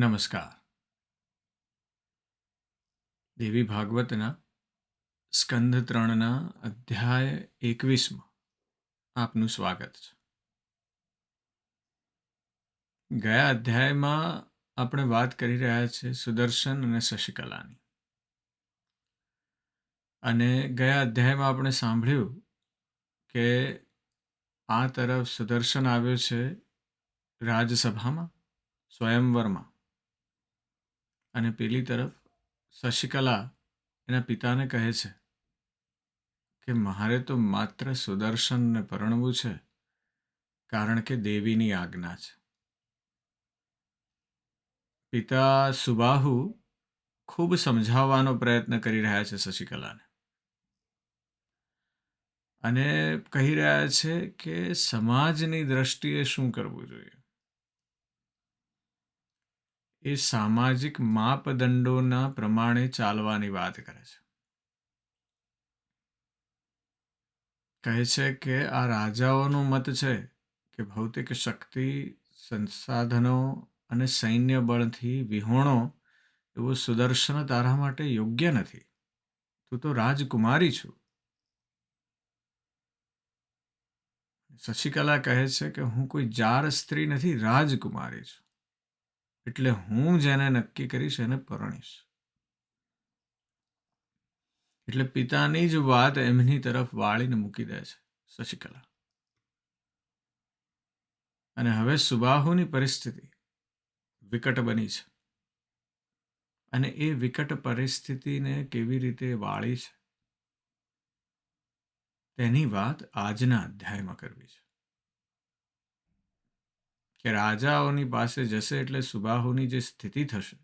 નમસ્કાર. દેવી ભાગવતના સ્કંધ ત્રણના અધ્યાય એકવીસમાં આપનું સ્વાગત છે. ગયા અધ્યાયમાં આપણે વાત કરી રહ્યા છીએ સુદર્શન અને શશિકલાની. અને ગયા અધ્યાયમાં આપણે સાંભળ્યું કે આ તરફ સુદર્શન આવ્યો છે રાજસભામાં, સ્વયંવરમાં. અને પેલી તરફ શશિકલા એના પિતાને કહે છે કે મારે તો માત્ર સુદર્શનને પરણવું છે, કારણ કે દેવીની આજ્ઞા છે. પિતા સુબાહુ ખૂબ સમજાવવાનો પ્રયત્ન કરી રહ્યા છે શશિકલાને. અને કહી રહ્યા છે કે સમાજની દ્રષ્ટિએ શું કરવું જોઈએ? એ સામાજિક માપદંડોના પ્રમાણે ચાલવાની વાત કરે છે. કહે છે કે આ રાજાઓનું મત છે કે ભૌતિક શક્તિ, સંસાધનો અને સૈન્ય બળથી વિહોણો એવો સુદર્શન તારા માટે યોગ્ય નથી. તું તો રાજકુમારી છું. શશિકલા કહે છે કે હું કોઈ જાર સ્ત્રી નથી, રાજકુમારી છું. એટલે હું જેને નક્કી કરીશ એને પરણીશ. એટલે પિતાની જ વાત એમની તરફ વાળીને મૂકી દે છે. શશિકલા. અને હવે સુબાહુની પરિસ્થિતિ વિકટ બની છે. અને એ વિકટ પરિસ્થિતિને કેવી રીતે વાળી છે? તેની વાત આજના અધ્યાયમાં કરવી છે. કે રાજાઓની પાસે જશે એટલે સુબાહુની જે સ્થિતિ થશે,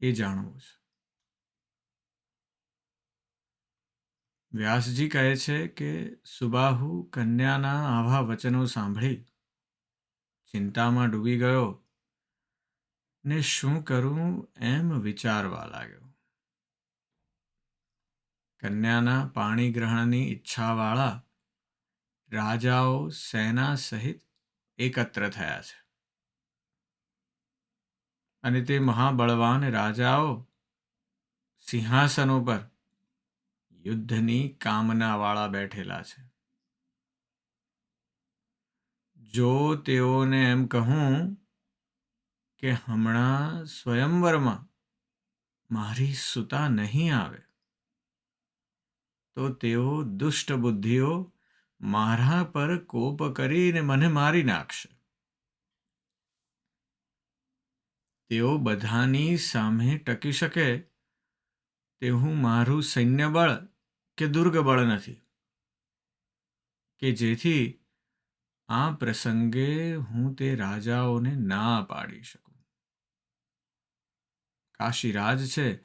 એ જાણવું છે. વ્યાસજી કહે છે કે સુબાહુ કન્યાના આવા વચનો સાંભળી, ચિંતામાં ડૂબી ગયો ને શું કરું એમ વિચારવા લાગ્યો. કન્યાના પાણી ગ્રહણની ઈચ્છાવાળા રાજાઓ સેના સહિત એકત્ર થયા છે. અને તે મહાબળવાન રાજાઓ સિંહાસનો પર યુદ્ધની કામનાવાળા બેઠેલા છે. જો તેઓને એમ કહું કે હમણાં સ્વયંવરમાં મારી સુતા નહીં આવે, તો તેઓ દુષ્ટ બુદ્ધિઓ મારા પર કોપ કરીને મને મારી નાખશે. તેઓ બધાની સામે ટકી શકે તેવું મારું સૈન્ય બળ કે દુર્ગ બળ નથી, કે જેથી આ પ્રસંગે હું તે રાજાઓને ના પાડી શકું. કાશીરાજ છે,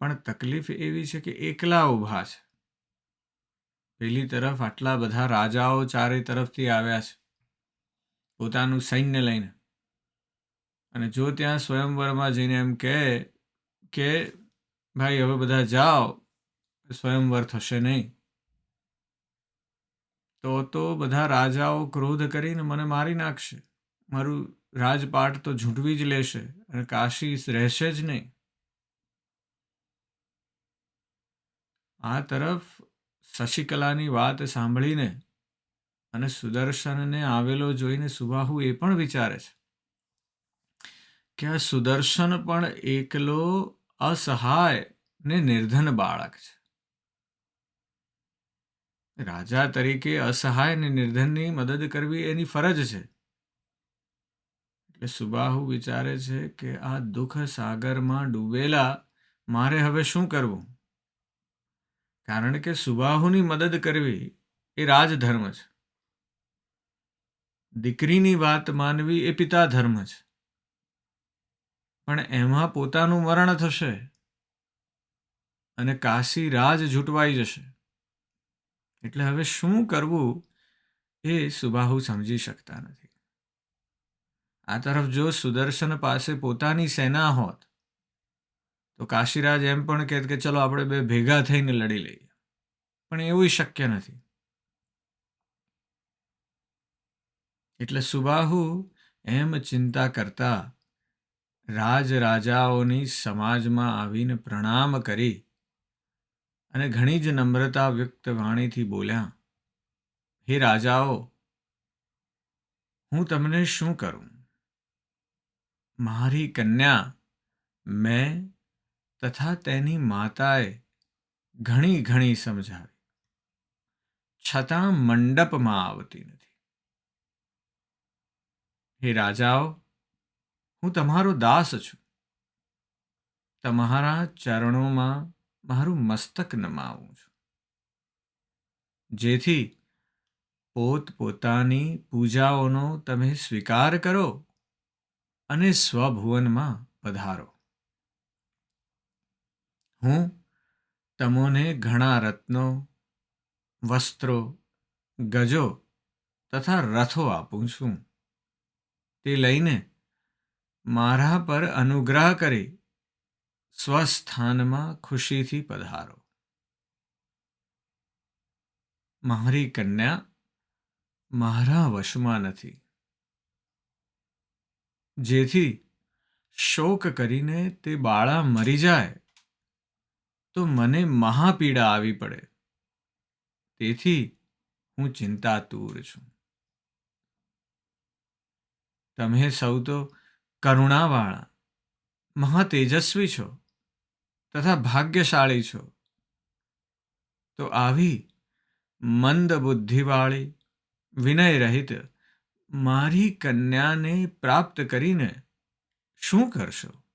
પણ તકલીફ એવી છે કે એકલા ઊભા છે. પેલી તરફ આટલા બધા રાજાઓ ચારે તરફથી આવ્યા છે, પોતાનું સૈન્ય લઈને. અને જો ત્યાં સ્વયંવરમાં જઈને એમ કહે કે, ભાઈ, હવે બધા જાઓ, સ્વયંવર થશે નહીં. તો તો બધા રાજાઓ ક્રોધ કરીને મને મારી નાખશે. મારું રાજપાટ તો ઝૂંટવી જ લેશે અને કાશી રહેશે જ નહીં. આ તરફ શશિકલાની વાત સાંભળીને અને સુદર્શનને આવેલો જોઈને સુબાહુ એ પણ વિચારે છે કે આ સુદર્શન પણ એકલો અસહાય ને નિર્ધન બાળક છે. રાજા તરીકે અસહાય ને નિર્ધનની મદદ કરવી એની ફરજ છે. એટલે સુબાહુ વિચારે છે કે આ દુઃખ સાગરમાં ડૂબેલા મારે હવે શું કરવું? કારણ કે સુબાહુની મદદ કરવી એ રાજધર્મ છે. દીકરીની વાત માનવી એ પિતા ધર્મ છે. પણ એમાં પોતાનું મરણ થશે અને કાશી રાજ જૂટવાઈ જશે. એટલે હવે શું કરવું એ સુબાહુ સમજી શકતા નથી. આ તરફ જો સુદર્શન પાસે પોતાની સેના હોત તો કાશીરાજ એમ પણ કહેત કે ચલો આપણે બે ભેગા થઈને લડી લઈએ. પણ એવું શક્ય નથી. એટલે સુબાહુ એમ ચિંતા કરતા રાજ રાજાઓની સમાજમાં આવીને પ્રણામ કરી અને ઘણી જ નમ્રતા વ્યક્ત વાણીથી બોલ્યા, હે રાજાઓ, હું તમને શું કરું? મારી કન્યા મેં તથા તેની માતાએ ઘણી ઘણી સમજાવી. છતાં મંડપમાં આવતી નથી. હે રાજાઓ, હું તમારો દાસ છું. તમારા ચરણોમાં મારું મસ્તક નમાવું છું. જેથી પોતપોતાની પૂજાઓનો તમે સ્વીકાર કરો અને સ્વભુવનમાં પધારો. હું તમોને ઘણા રત્નો, વસ્ત્રો, ગજો તથા રથો આપું છું. તે લઈને મારા પર અનુગ્રહ કરી સ્વસ્થાનમાં ખુશીથી પધારો. મારી કન્યા મારા વશમાં નથી. જેથી શોક કરીને તે બાળા મરી જાય તો મને મહાપીડા આવી પડે. તેથી હું ચિંતાતુર છું. તમે સૌ તો કરુણાવાળા, મહાતેજસ્વી છો તથા ભાગ્યશાળી છો. તો આવી મંદ બુદ્ધિવાળી વિનય રહિત મારી કન્યાને પ્રાપ્ત કરીને શું કરશો?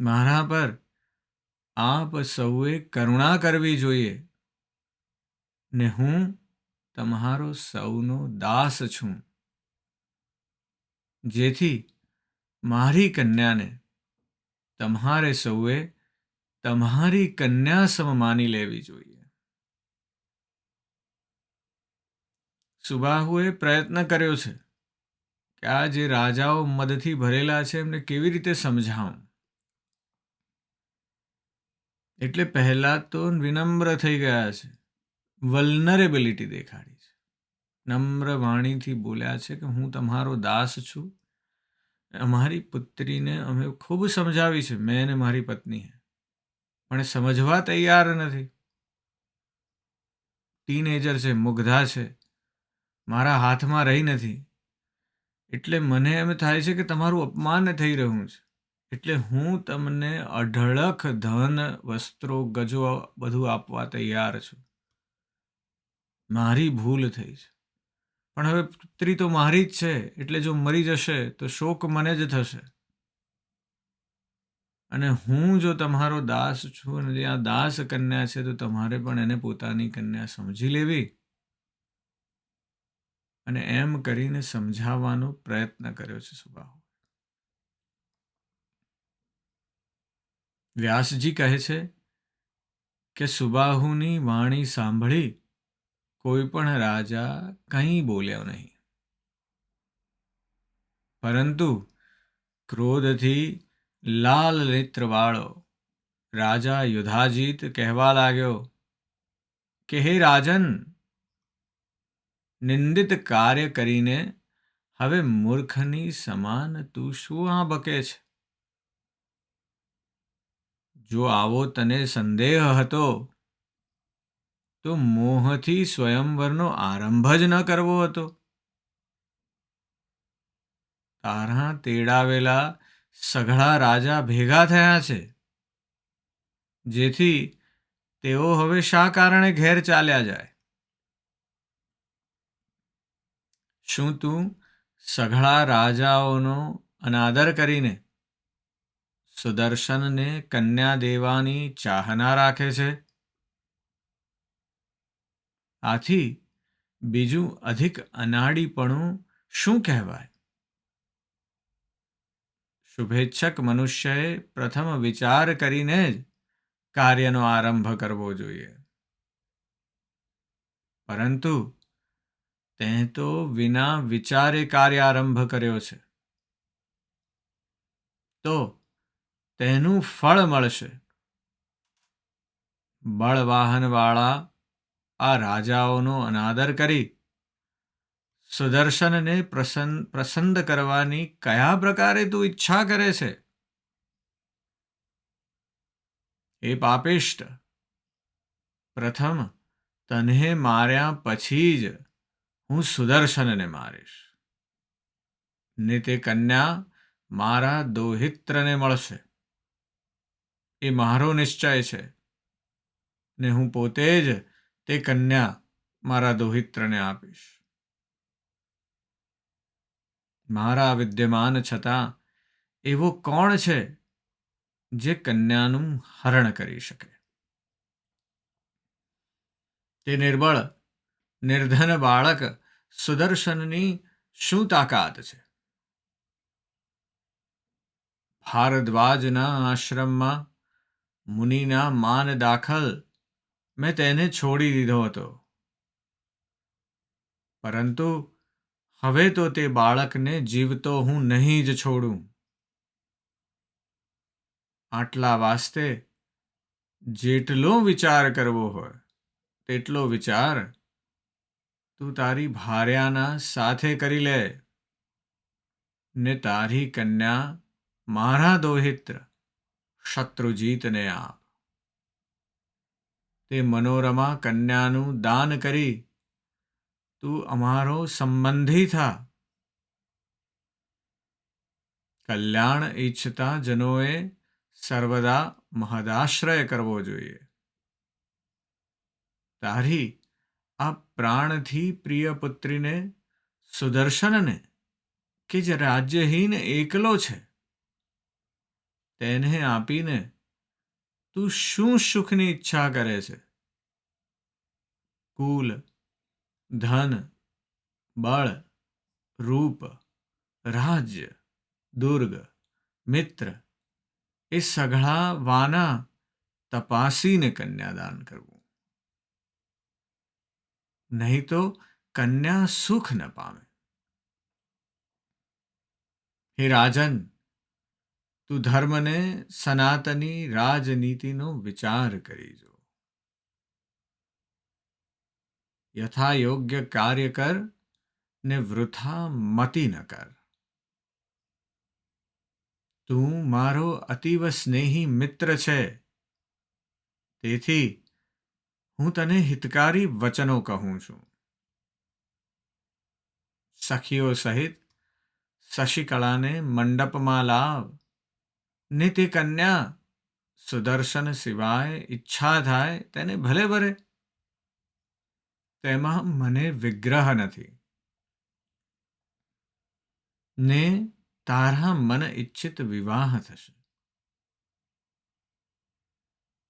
મારા પર આપ સૌએ કરુણા કરવી જોઈએ ને હું તમારો સૌનો દાસ છું. જેથી મારી કન્યાને તમારે સૌએ તમારી કન્યા સમ માની લેવી જોઈએ. સુબાહુએ પ્રયત્ન કર્યો છે કે આ જે રાજાઓ મદથી ભરેલા છે એમને કેવી રીતે સમજાવું? એટલે પહેલાં તો વિનમ્ર થઈ ગયા છે. વલ્નરેબિલિટી દેખાડી છે. નમ્ર વાણીથી બોલ્યા છે કે હું તમારો દાસ છું. અમારી પુત્રીને અમે ખૂબ સમજાવી છે. મેં ને મારી પત્નીએ પણ સમજવા તૈયાર નથી. ટીનેજર છે, મુગ્ધા છે. મારા હાથમાં રહી નથી. એટલે મને એમ થાય છે કે તમારું અપમાન થઈ રહ્યું છે. એટલે હું તમને અઢળક ધન, વસ્ત્રો ગજો બધું આપવા તૈયાર છું. મારી ભૂલ થઈ છે. પણ હવે પુત્રી તો મારી જ છે, એટલે જો મરી જશે તો શોક મને જ થશે. અને હું જો તમારો દાસ છું અને જ્યાં દાસ કન્યા છે, તો તમારે પણ એને પોતાની કન્યા સમજી લેવી. અને એમ કરીને સમજાવવાનો પ્રયત્ન કર્યો છે સુબાહુ. વ્યાસજી કહે છે કે સુબાહુની વાણી સાંભળી કોઈ પણ રાજા કંઈ બોલ્યો નહીં. પરંતુ ક્રોધથી લાલ નેત્રવાળો રાજા યુધાજીત કહેવા લાગ્યો કે, હે રાજન, નિંદિત કાર્ય કરીને હવે મૂર્ખની સમાન તું શું આ બકે છે? જો આવો તને સંદેહ હતો, તો મોહથી સ્વયંવરનો આરંભ જ ન કરવો હતો. તારા તેડાવેલા સઘળા રાજા ભેગા થયા છે, જેથી તેઓ હવે શા કારણે ઘેર ચાલ્યા જાય? શું તું સઘળા રાજાઓનો અનાદર કરીને સુદર્શનને કન્યા દેવાની ચાહના રાખે છે. આથી બીજું અધિક અનાડીપણું શું કહેવાય? શુભેચ્છક મનુષ્યએ પ્રથમ વિચાર કરીને જ કાર્યનો આરંભ કરવો જોઈએ. પરંતુ તે તો વિના વિચારે કાર્ય આરંભ કર્યો છે. તો તેનું ફળ મળશે. બળવાહનવાળા આ રાજાઓનો અનાદર કરી સુદર્શનને પ્રસન્ન પ્રસન્ન કરવાની કયા પ્રકારે તું ઈચ્છા કરે છે? એ પાપિષ્ટ, પ્રથમ તને માર્યા પછી જ હું સુદર્શનને મારીશ. ને તે કન્યા મારા દોહિત્રને મળશે. એ મારો નિશ્ચય છે. ને હું પોતે જ તે કન્યા મારા દોહિત્રને આપીશ. મારા વિદ્યમાન છતાં એવો કોણ છે જે કન્યાનું હરણ કરી શકે? તે નિર્બળ, નિર્ધન બાળક સુદર્શનની શું તાકાત છે? ભારદ્વાજના આશ્રમમાં મુનિના માન દાખલ મેં તેને છોડી દીધો હતો. પરંતુ હવે તો તે બાળકને જીવતો હું નહીં જ છોડું. આટલા વાસ્તે જેટલો વિચાર કરવો હોય, તેટલો વિચાર તું તારી ભાર્યાના સાથે કરી લે ને તારી કન્યા મારા દોહિત્ર શત્રુજીતને આપ તે મનોરમા કન્યાનું દાન કરી તું અમારો સંબંધી થા કલ્યાણ ઈચ્છતા જનોએ સર્વદા મહદાશ્રય કરવો જોઈએ તારી આ પ્રાણથી પ્રિય પુત્રીને સુદર્શનને કે જે રાજ્યહીન એકલો છે તેને આપીને તું શું સુખની ઈચ્છા કરે છે કુલ ધન બળ રૂપ રાજ્ય દુર્ગ મિત્ર એ સઘળા વાના તપાસીને કન્યાદાન કરવું નહીં તો કન્યા સુખ ન પામે હે રાજન તું ધર્મને સનાતની રાજનીતિનો વિચાર કરી જો યથા યોગ્ય કાર્ય કર ને વૃથા મતિ ન કર. તું મારો અતિવ સ્નેહી મિત્ર છે. તેથી હું તને હિતકારી વચનો કહું છું. સખીઓ સહિત શશિકળાને મંડપમાં લાવ. ને તે કન્યા સુદર્શન સિવાય ઈચ્છા થાય તેને ભલે ભરે તેમાં મને વિગ્રહ નથી ને તારા મન ઈચ્છિત વિવાહ થશે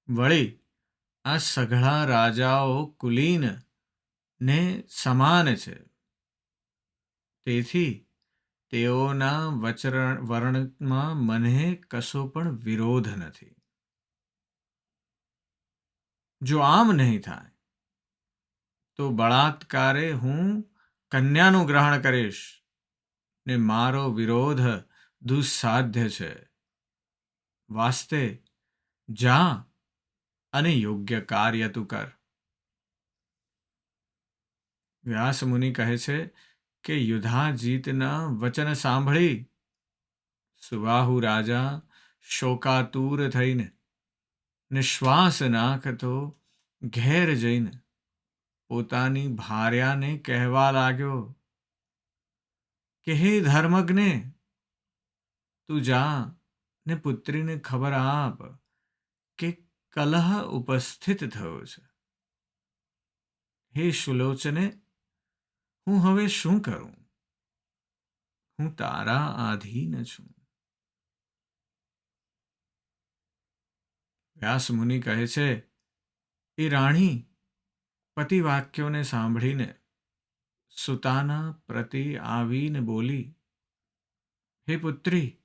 વળી આ સઘળા રાજાઓ કુલીન ને સમાન છે તેથી તેઓના વચરણ વર્ણમાં મને કશો પણ વિરોધ નથી. જો આમ નહીં થાય, તો બળાત્કારે હું કન્યાનું ગ્રહણ કરીશ ને મારો વિરોધ દુસ્સાધ્ય છે. વાસ્તે, જા અને યોગ્ય કાર્ય તું કર. વ્યાસ મુનિ કહે છે કે યુધાજીતના વચન સાંભળી? સુવાહુ રાજા શોકાતુર થઈને, નિશ્વાસ નાખતો ઘેર જઈને પોતાની ભાર્યાને કહેવા લાગ્યો, કે હે ધર્મજ્ઞે, તું જા ને પુત્રીને ખબર આપ કે કલહ ઉપસ્થિત થયો છે. હે સુલોચને હું હવે શું કરું? હું તારા આધીન છું. વ્યાસ મુનિ કહે છે, એ રાણી પતિ વાક્યોને સાંભળીને સુતાના પ્રતિ આવીને બોલી, હે પુત્રી,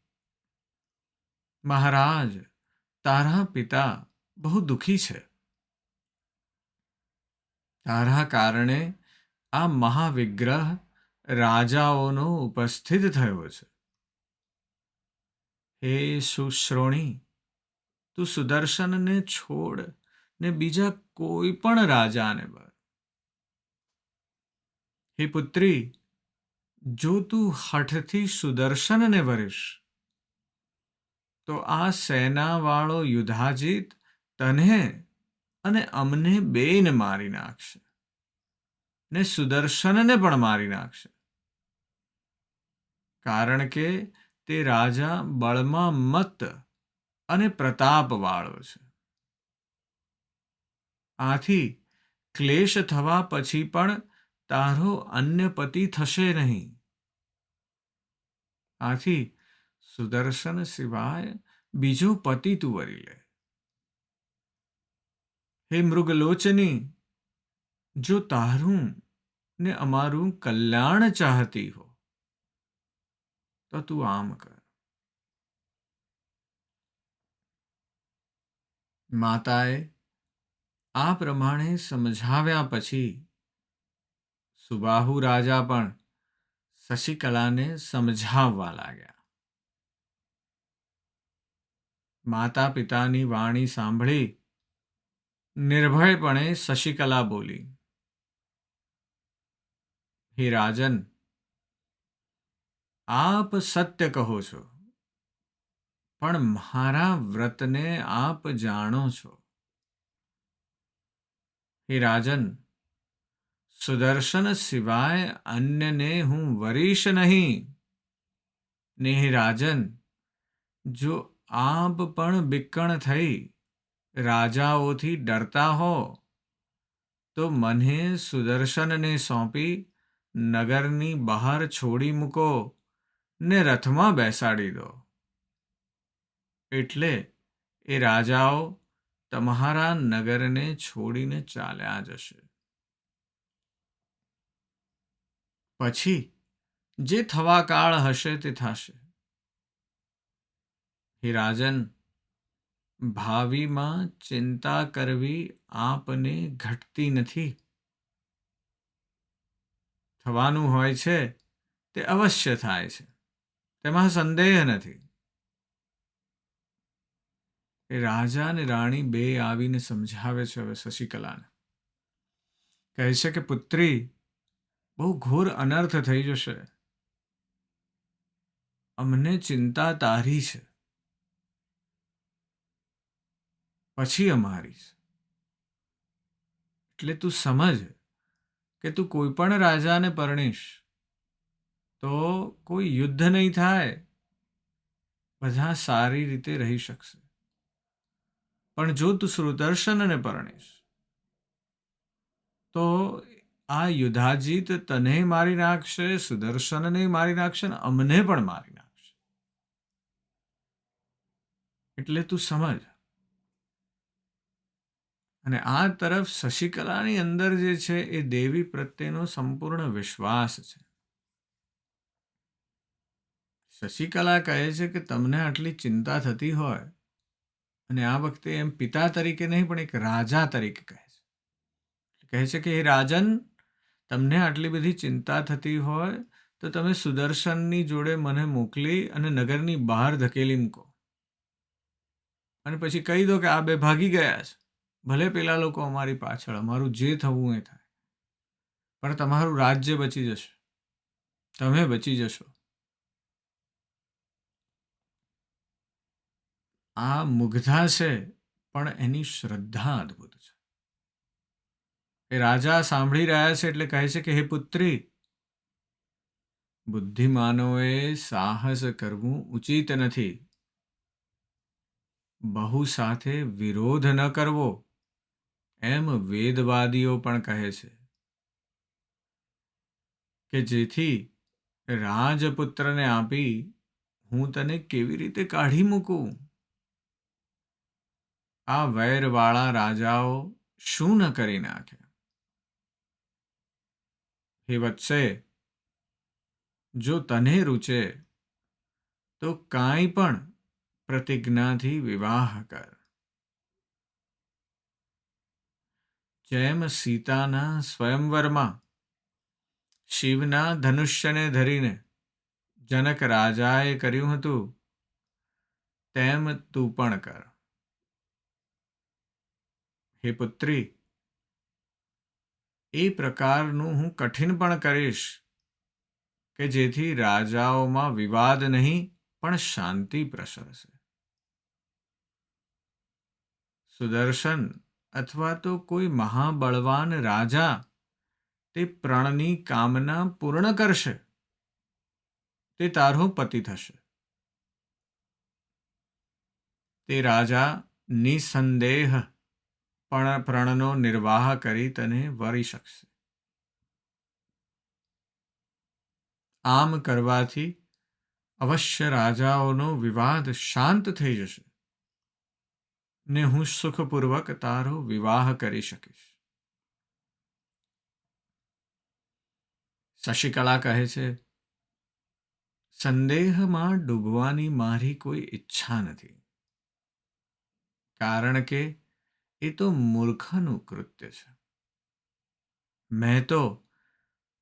મહારાજ, તારા પિતા બહુ દુઃખી છે. તારા કારણે આ મહાવિગ્રહ રાજાઓનો ઉપસ્થિત થયો છે. હે સુશ્રોણી, તું સુદર્શનને છોડ ને બીજા કોઈ પણ રાજાને બર હે પુત્રી, જો તું હઠથી સુદર્શનને વરીશ, તો આ સેનાવાળો યુધાજીત તને અને અમને બેને મારી નાખશે. ને સુદર્શનને પણ મારી નાખશે. કારણ કે તે રાજા બળમાં મત અને પ્રતાપવાળો છે. આથી ક્લેશ થવા પછી પણ તારો અન્ય પતિ થશે નહીં. આથી સુદર્શન સિવાય બીજો પતિ તું વરી લે. હે મૃગલોચની જો તારું ને અમારું કલ્યાણ ચાહતી હો, તો તું આમ કર. માતાએ આ પ્રમાણે સમજાવ્યા પછી સુબાહુ રાજા પણ શશિકલાને સમજાવવા લાગ્યા. માતા પિતાની વાણી સાંભળી નિર્ભયપણે શશિકલા બોલી હે રાજન, આપ સત્ય કહો છો, પણ મારા વ્રતને આપ જાણો છો. હે રાજન, સુદર્શન સિવાય અન્યને હું વરીશ નહીં. ને હે રાજન, જો આપ પણ બિક્કણ થઈ, રાજાઓથી ડરતા હો, તો મને સુદર્શનને સોંપી નગરની બહાર છોડી મૂકો ને રથમાં બેસાડી દો. એટલે એ રાજાઓ તમારા નગરને છોડીને ચાલ્યા જશે. પછી જે થવા કાળ હશે તે થશે. હે રાજન, ભાવિમાં ચિંતા કરવી આપને ઘટતી નથી. થવાનું હોય છે, તે અવશ્ય થાય છે. તેમાં સંદેહ નથી. એ રાજા અને રાણી બે આવીને સમજાવે છે હવે શશિકલાને. કહે છે કે, પુત્રી, બહુ ઘોર અનર્થ થઈ જશે. અમને ચિંતા તારી છે. પછી અમારી છે. એટલે તું સમજ કે તું કોઈ પણ રાજાને પરણીશ, તો કોઈ યુદ્ધ નહીં થાય. બધા સારી રીતે રહી શકશે. પણ જો તું સુદર્શનને પરણીશ, તો આ યુધાજીત તને મારી નાખશે, સુદર્શનને મારી નાખશે અમને પણ મારી નાખશે. એટલે તું સમજ. અને આ તરફ શશિકલાની અંદર જે છે એ દેવી પ્રત્યેનો સંપૂર્ણ વિશ્વાસ છે. શશિકલા કહે છે કે તમને આટલી ચિંતા થતી હોય અને આ વખતે એમ પિતા તરીકે નહીં, પણ એક રાજા તરીકે કહે છે. કહે છે કે એ રાજન, તમને આટલી બધી ચિંતા થતી હોય તો તમે સુદર્શનની જોડે મને મોકલી અને નગરની બહાર ધકેલી મૂકો. અને પછી કહી દો કે આ બે ભાગી ગયા છે. ભલે પેલા લોકો અમારી પાછળ, અમારું જે થવું એ થાય. પણ તમારું રાજ્ય બચી જશે. તમે બચી જશો. આ મુગ્ધા છે, પણ એની શ્રદ્ધા અદ્ભુત છે. એ રાજા સાંભળી રહ્યા છે એટલે કહે છે કે, હે પુત્રી, બુદ્ધિમાનોએ સાહસ કરવું ઉચિત નથી. બહુ સાથે વિરોધ ન કરવો. એમ વેદવાદીઓ પણ કહે છે કે જેથી રાજપુત્રને આપી હું તને કેવી રીતે કાઢી મૂકું? આ વૈરવાળા રાજાઓ શું ન કરી નાખે? હે વત્સે, જો તને રૂચે, તો કાંઈ પણ પ્રતિજ્ઞાથી વિવાહ કર. જેમ સીતાના સ્વયંવરમાં શિવના ધનુષ્યને ધરીને જનક રાજાએ કર્યું હતું, તેમ તું પણ કર. હે પુત્રી, એ પ્રકારનું હું કઠિન પણ કરીશ કે જેથી રાજાઓમાં વિવાદ નહીં, પણ શાંતિ પ્રસરશે. સુદર્શન અથવા તો કોઈ મહાબળવાન રાજા તે પ્રણની કામના પૂર્ણ કરશે. તે તારો પતિ થશે. તે રાજા નિસંદેહ પણ પ્રણનો નિર્વાહ કરી તને વરી શકશે. આમ કરવાથી અવશ્ય રાજાઓનો વિવાદ શાંત થઈ જશે. ને હું સુખપૂર્વક તારો વિવાહ કરી શકીશ. શશિકળા કહે છે, સંદેહમાં ડૂબવાની મારી કોઈ ઈચ્છા નથી. કારણ કે એ તો મૂર્ખનું કૃત્ય છે. મેં તો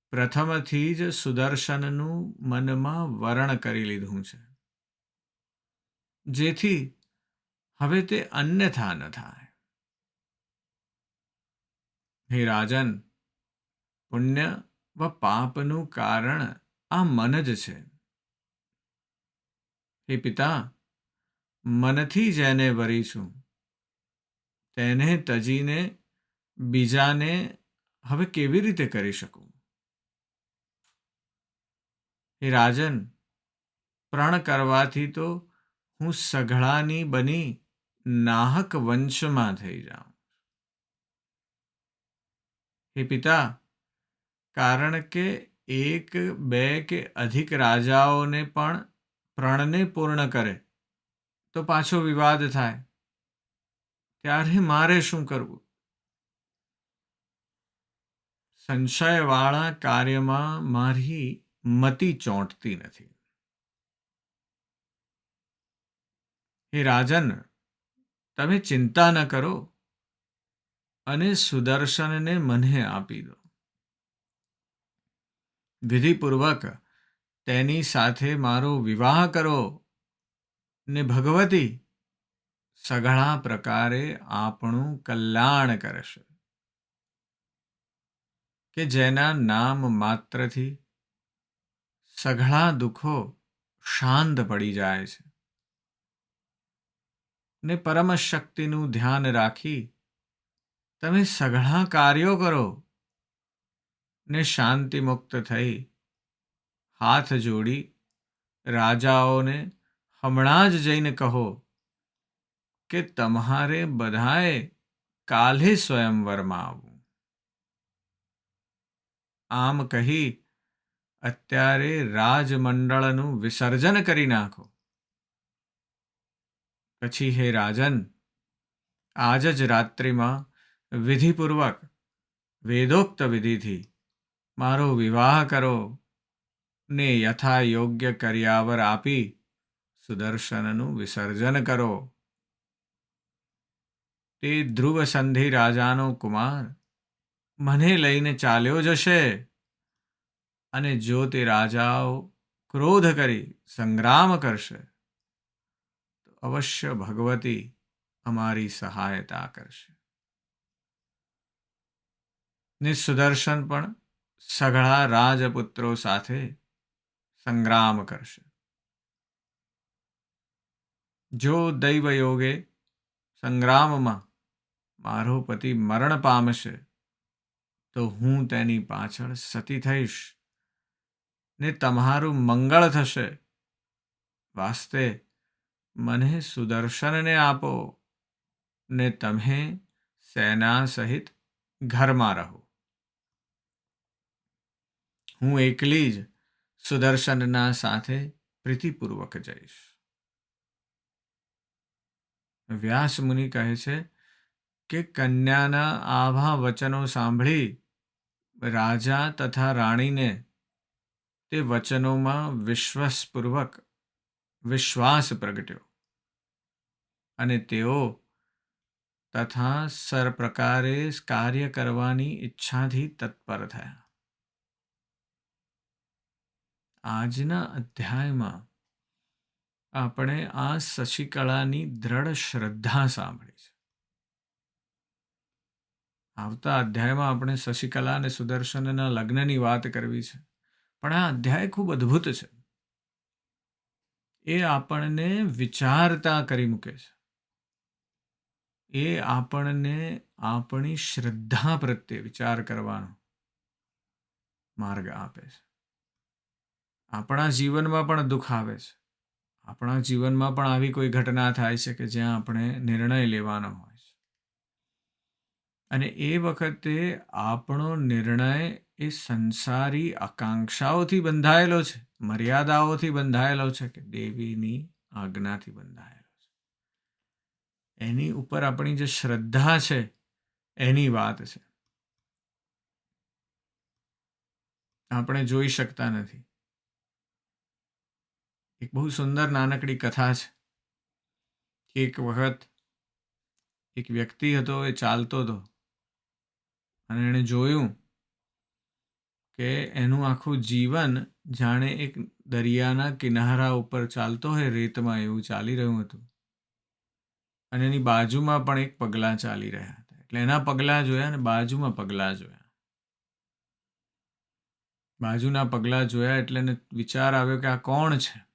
પ્રથમથી જ સુદર્શનનું મનમાં વરણ કરી લીધું છે. જેથી હવે તે અન્યથા ન થાય. હે રાજન, પુણ્ય વ પાપનું કારણ આ મન જ છે. હે પિતા, મનથી જેને વરી છું તેને તજીને, બીજાને હવે કેવી રીતે કરી શકું? હે રાજન પ્રણ કરવાથી તો હું સઘળાની બની નાહક વંશમાં થઈ જાઉં હે પિતા, કારણ કે એક, બે કે અધિક રાજાઓને પણ પ્રણને પૂર્ણ કરે, તો પાછો વિવાદ થાય. ત્યારે મારે શું કરવું? સંશયવાળા કાર્યમાં મારી મતિ ચોંટતી નથી. હે રાજન તમે ચિંતા ન કરો અને સુદર્શનને મને આપી દો. વિધિપૂર્વક તેની સાથે મારો વિવાહ કરો ને ભગવતી સઘળા પ્રકારે આપણું કલ્યાણ કરશે. કે જેના નામ માત્રથી સઘળા દુઃખો શાંત પડી જાય છે. ને પરમ શક્તિનું ધ્યાન રાખી તમે સઘળા કાર્યો કરો ને શાંતિ મુક્ત થઈ હાથ જોડી રાજાઓને હમણાં જ જઈને કહો કે તમારે બધાએ કાલે સ્વયંવરમાં આવવું. આમ કહી અત્યારે રાજમંડળનું વિસર્જન કરી નાખો. પછી હે રાજન, આજ જ રાત્રિમાં વિધિપૂર્વક વેદોક્ત વિધિથી મારો વિવાહ કરો, ને યથા યોગ્ય કર્યાવર આપી સુદર્શનનું વિસર્જન કરો. તે ધ્રુવ સંધિ રાજાનો કુમાર મને લઈને ચાલ્યો જશે અને જો તે રાજાઓ ક્રોધ કરી સંગ્રામ કરશે અવશ્ય ભગવતી અમારી સહાયતા કરશે. ને સુદર્શન પણ સઘળા રાજપુત્રો સાથે સંગ્રામ કરશે. જો દૈવ યોગે સંગ્રામમાં મારો પતિ મરણ પામશે, તો હું તેની પાછળ સતી થઈશ ને તમારું મંગળ થશે. વાસ્તે મને સુદર્શનને આપો ને તમે સેના સહિત ઘરમાં રહો. હું એકલી જ સુદર્શનના સાથે પ્રીતિપૂર્વક જઈશ. વ્યાસ મુનિ કહે છે કે કન્યાના આવા વચનો સાંભળી રાજા તથા રાણીને તે વચનોમાં વિશ્વાસપૂર્વક વિશ્વાસ પ્રગટ્યો અને તેઓ તથા સર પ્રકારે કાર્ય કરવાની ઈચ્છાથી તત્પર થયા. આજના અધ્યાયમાં આપણે આ શશિકળાની દ્રઢ શ્રદ્ધા સાંભળી છે. આવતા અધ્યાયમાં આપણે શશિકલા અને સુદર્શનના લગ્નની વાત કરવી છે. પણ આ અધ્યાય ખૂબ અદ્ભુત છે. એ આપણને વિચારતા કરી મૂકે છે. એ આપણને આપણી શ્રદ્ધા પ્રત્યે વિચાર કરવાનો માર્ગ આપે છે. આપણા જીવનમાં પણ દુઃખ આવે છે. આપણા જીવનમાં પણ આવી કોઈ ઘટના થાય છે કે જ્યાં આપણે નિર્ણય લેવાનો હોય છે. અને એ વખતે આપણો નિર્ણય એ સંસારી આકાંક્ષાઓથી બંધાયેલો છે. મર્યાદાઓથી બંધાયેલો છે કે દેવીની આજ્ઞાથી બંધાયેલો છે. એની ઉપર આપણી જે શ્રદ્ધા છે, એની વાત છે. આપણે જોઈ શકતા નથી. એક બહુ સુંદર નાનકડી કથા છે. કે એક વખત એક વ્યક્તિ હતો, એ ચાલતો હતો. અને એણે જોયું કે એનું આખું જીવન જાણે એક દરિયાના કિનારા ઉપર ચાલતો હોય, રેતમાં એવું ચાલી રહ્યું હતું. અને એની બાજુમાં પણ એક પગલાં ચાલી રહ્યા હતા. એટલે એના પગલાં જોયા અને બાજુમાં પગલાં જોયા. બાજુના પગલાં જોયા એટલે એને વિચાર આવ્યો કે આ કોણ છે?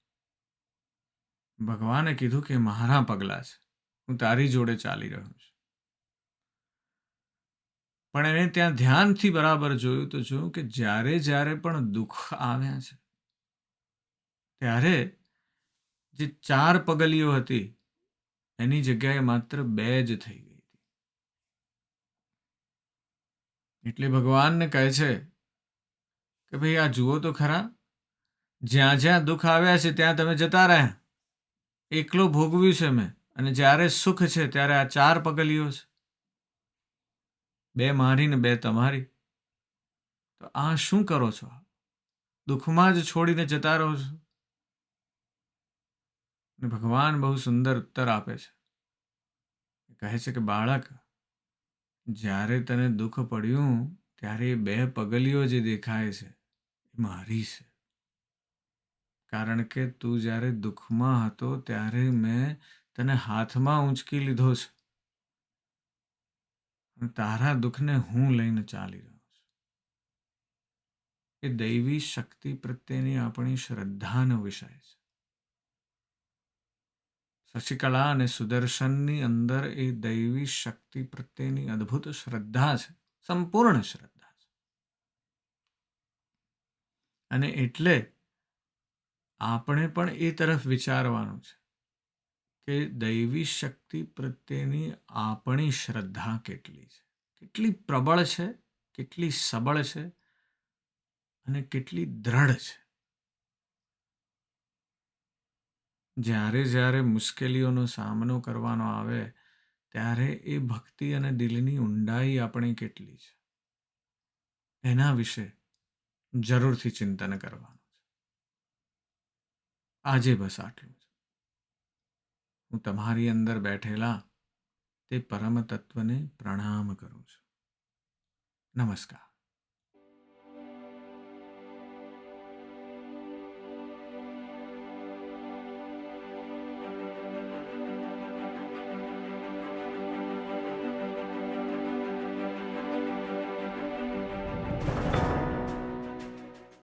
ભગવાને કીધું કે મારા પગલાં છે. હું તારી જોડે ચાલી રહ્યો પણ એને ત્યાં ધ્યાનથી બરાબર જોયું તો જોયું કે જ્યારે જ્યારે પણ દુઃખ આવ્યા છે, ત્યારે જે ચાર પગલીઓ હતી, એની જગ્યાએ માત્ર બે જ થઈ ગઈ હતી. એટલે ભગવાનને કહે છે કે ભાઈ, આ જુઓ તો ખરા, જ્યાં જ્યાં દુઃખ આવ્યા છે, ત્યાં તમે જતા રહ્યા. એકલો ભોગવ્યું છે મેં. અને જ્યારે સુખ છે, ત્યારે આ ચાર પગલીઓ છે. બે મારી ને બે તમારી. તો આ શું કરો છો? દુઃખમાં જ છોડીને જતા રહો છો? ને ભગવાન બહુ સુંદર ઉત્તર આપે છે. કહે છે કે, બાળક, જ્યારે તને દુઃખ પડ્યું, ત્યારે એ બે પગલીઓ જે દેખાય છે, એ મારી છે. કારણ કે તું જ્યારે દુઃખમાં હતો, ત્યારે મેં તને હાથમાં ઊંચકી લીધો છે. તારા દુઃખને હું લઈને ચાલી રહ્યો છું. એ દૈવી શક્તિ પ્રત્યેની આપણી શ્રદ્ધાનો વિષય છે. શશિકલા અને સુદર્શનની અંદર એ દૈવી શક્તિ પ્રત્યેની અદ્ભુત શ્રદ્ધા છે. સંપૂર્ણ શ્રદ્ધા છે. અને એટલે આપણે પણ એ તરફ વિચારવાનું છે. કે દૈવી શક્તિ પ્રત્યેની આપણી શ્રદ્ધા કેટલી છે? કેટલી પ્રબળ છે? કેટલી સબળ છે? અને કેટલી દ્રઢ છે? જ્યારે જ્યારે મુશ્કેલીઓનો સામનો કરવાનો આવે, ત્યારે એ ભક્તિ અને દિલની ઊંડાઈ આપણી કેટલી છે? એના વિશે જરૂરથી ચિંતન કરવાનું છે. આજે બસ આટલું હું તમારી અંદર બેઠેલા તે પરમ તત્વને પ્રણામ કરું છું. નમસ્કાર.